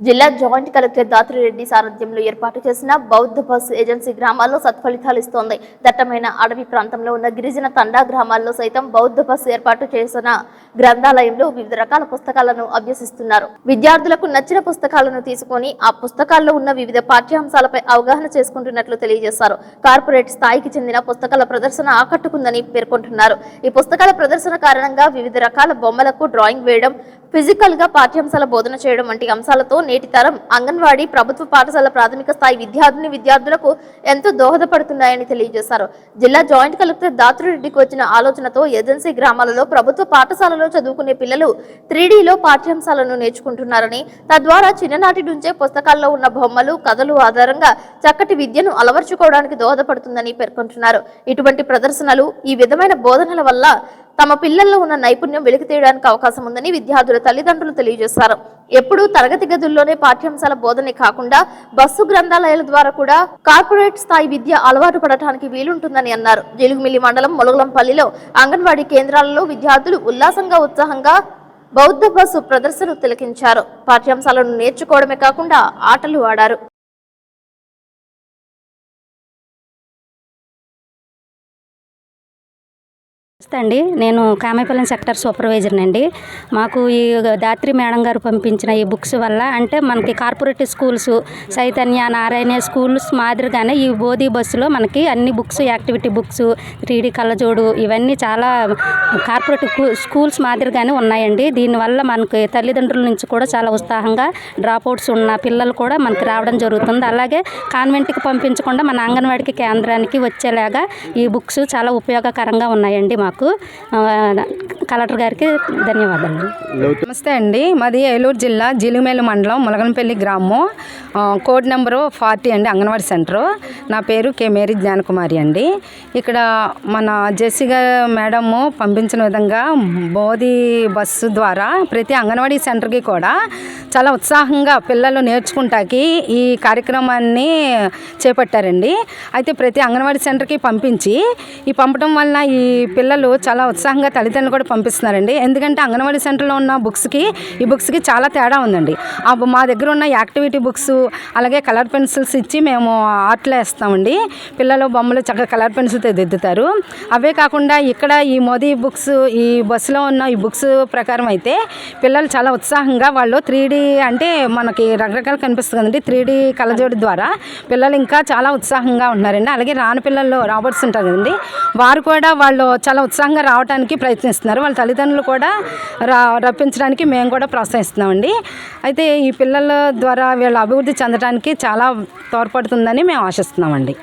జిల్లా joint collector Dhatri Reddy సారథ్యంలో ఏర్పాటు చేసిన బౌద్ధ బస్ ఏజెన్సీ గ్రామాల్లో సత్ఫలితాలు ఇస్తోంది. దట్టమైన అడవి ప్రాంతంలో ఉన్న గిరిజన తండా గ్రామాల్లో సైతం బౌద్ధ బస్ ఏర్పాటు చేసిన గ్రంథాలయంలో వివిధ రకాల పుస్తకాలను అభ్యసిస్తున్నారు. విద్యార్థులకు నచ్చిన పుస్తకాలను తీసుకొని ఆ పుస్తకాల్లో ఉన్న వివిధ పాఠ్యాంశాలపై అవగాహన చేసుకుంటున్నట్లు తెలియజేశారు. కార్పొరేట్ స్థాయికి చెందిన పుస్తకాల ప్రదర్శన ఆకట్టుకుందని పేర్కొంటున్నారు. ఈ పుస్తకాల ప్రదర్శన కారణంగా వివిధ రకాల బొమ్మలకు డ్రాయింగ్ వేయడం ఫిజికల్గా పాఠ్యాంశాల బోధన చేయడం వంటి అంశాలతో నేటి తరం అంగన్వాడీ ప్రభుత్వ పాఠశాల ప్రాథమిక స్థాయి విద్యార్థిని విద్యార్థులకు ఎంతో దోహదపడుతున్నాయని తెలియజేశారు. జిల్లా జాయింట్ కలెక్టర్ దాత్రిరెడ్డికి వచ్చిన ఆలోచనతో ఏజెన్సీ గ్రామాలలో ప్రభుత్వ పాఠశాలలో చదువుకునే పిల్లలు త్రీడీలో పాఠ్యాంశాలను నేర్చుకుంటున్నారని తద్వారా చిన్ననాటి నుంచే పుస్తకాల్లో ఉన్న బొమ్మలు కథలు ఆధారంగా చక్కటి విద్యను అలవర్చుకోవడానికి దోహదపడుతుందని పేర్కొంటున్నారు. ఇటువంటి ప్రదర్శనలు ఈ విధమైన బోధనల వల్ల తమ పిల్లల్లో ఉన్న నైపుణ్యం వెలికి తీయడానికి అవకాశం ఉందని విద్యార్థుల తల్లిదండ్రులు తెలియజేశారు. ఎప్పుడూ తరగతి గదుల్లోనే పాఠ్యాంశాల బోధనే కాకుండా బస్సు గ్రంథాలయాల ద్వారా కూడా కార్పొరేట్ స్థాయి విద్య అలవాటు పడటానికి వీలుంటుందని అన్నారు. జిలుగుమిల్లి మండలం మొలగలంపల్లిలో అంగన్వాడీ కేంద్రాలలో విద్యార్థులు ఉల్లాసంగా ఉత్సాహంగా బౌద్ధ బస్సు ప్రదర్శన తిలకించారు. పాఠ్యాంశాలను నేర్చుకోవడమే కాకుండా ఆటలు ఆడారు. నమస్తే అండి. నేను కామేపల్లి సెక్టర్ సూపర్వైజర్ని అండి. మాకు ఈ దాత్రి మేడం గారు పంపించిన ఈ బుక్స్ వల్ల అంటే మనకి corporate schools Chaitanya Narayana schools మాదిరిగానే ఈ బోధి బస్సులో మనకి అన్ని బుక్స్ యాక్టివిటీ బుక్స్ త్రీడీ కళ్ళజోడు ఇవన్నీ చాలా కార్పొరేట్ స్కూల్స్ మాదిరిగానే ఉన్నాయండి. దీనివల్ల మనకి తల్లిదండ్రుల నుంచి కూడా చాలా ఉత్సాహంగా డ్రాప్ అవుట్స్ ఉన్న పిల్లలు కూడా మనకి రావడం జరుగుతుంది. అలాగే కాన్వెంట్కి పంపించకుండా మన అంగన్వాడికి కేంద్రానికి వచ్చేలాగా ఈ బుక్స్ చాలా ఉపయోగకరంగా ఉన్నాయండి మాకు. కలెక్టర్ గారికి ధన్యవాదాలు. నమస్తే అండి. మాది ఏలూరు జిల్లా జిలుమేలు మండలం ములగనపల్లి గ్రామం. కోడ్ నెంబరు ఫార్టీ అండి అంగన్వాడీ సెంటరు. నా పేరు కే. మేరీ జ్ఞానకుమారి అండి. ఇక్కడ మన జెసిగా మేడము పంపించిన విధంగా బోధి బస్సు ద్వారా ప్రతి అంగన్వాడీ సెంటర్కి కూడా చాలా ఉత్సాహంగా పిల్లలు నేర్చుకుంటాకి ఈ కార్యక్రమాన్ని చేపట్టారండి. అయితే ప్రతి అంగన్వాడీ సెంటర్కి పంపించి ఈ పంపడం వల్ల ఈ పిల్లలు పిల్లలు చాలా ఉత్సాహంగా తల్లిదండ్రులు కూడా పంపిస్తున్నారండి. ఎందుకంటే అంగన్వాడీ సెంటర్లో ఉన్న బుక్స్కి ఈ బుక్స్కి చాలా తేడా ఉందండి. మా దగ్గర ఉన్న యాక్టివిటీ బుక్స్ అలాగే కలర్ పెన్సిల్స్ ఇచ్చి మేము ఆర్ట్లో వేస్తామండి. పిల్లలు బొమ్మలు చక్కగా కలర్ పెన్సిల్తో దిద్దుతారు. అవే కాకుండా ఇక్కడ ఈ మోదీ బుక్స్ ఈ బస్సులో ఉన్న ఈ బుక్స్ ప్రకారం అయితే పిల్లలు చాలా ఉత్సాహంగా వాళ్ళు త్రీ అంటే మనకి రకరకాలు కనిపిస్తుంది కదండి. త్రీ డీ కలజోడి ద్వారా పిల్లలు ఇంకా చాలా ఉత్సాహంగా ఉంటున్నారండి. అలాగే రాని పిల్లలు రాబర్ట్స్ ఉంటారు కదండి. వారు కూడా వాళ్ళు చాలా ఉత్సాహంగా రావడానికి ప్రయత్నిస్తున్నారు. వాళ్ళ తల్లిదండ్రులు కూడా రా రప్పించడానికి మేము కూడా ప్రోత్సహిస్తున్నామండి. అయితే ఈ పిల్లల ద్వారా వీళ్ళ అభివృద్ధి చెందడానికి చాలా తోడ్పడుతుందని మేము ఆశిస్తున్నామండి.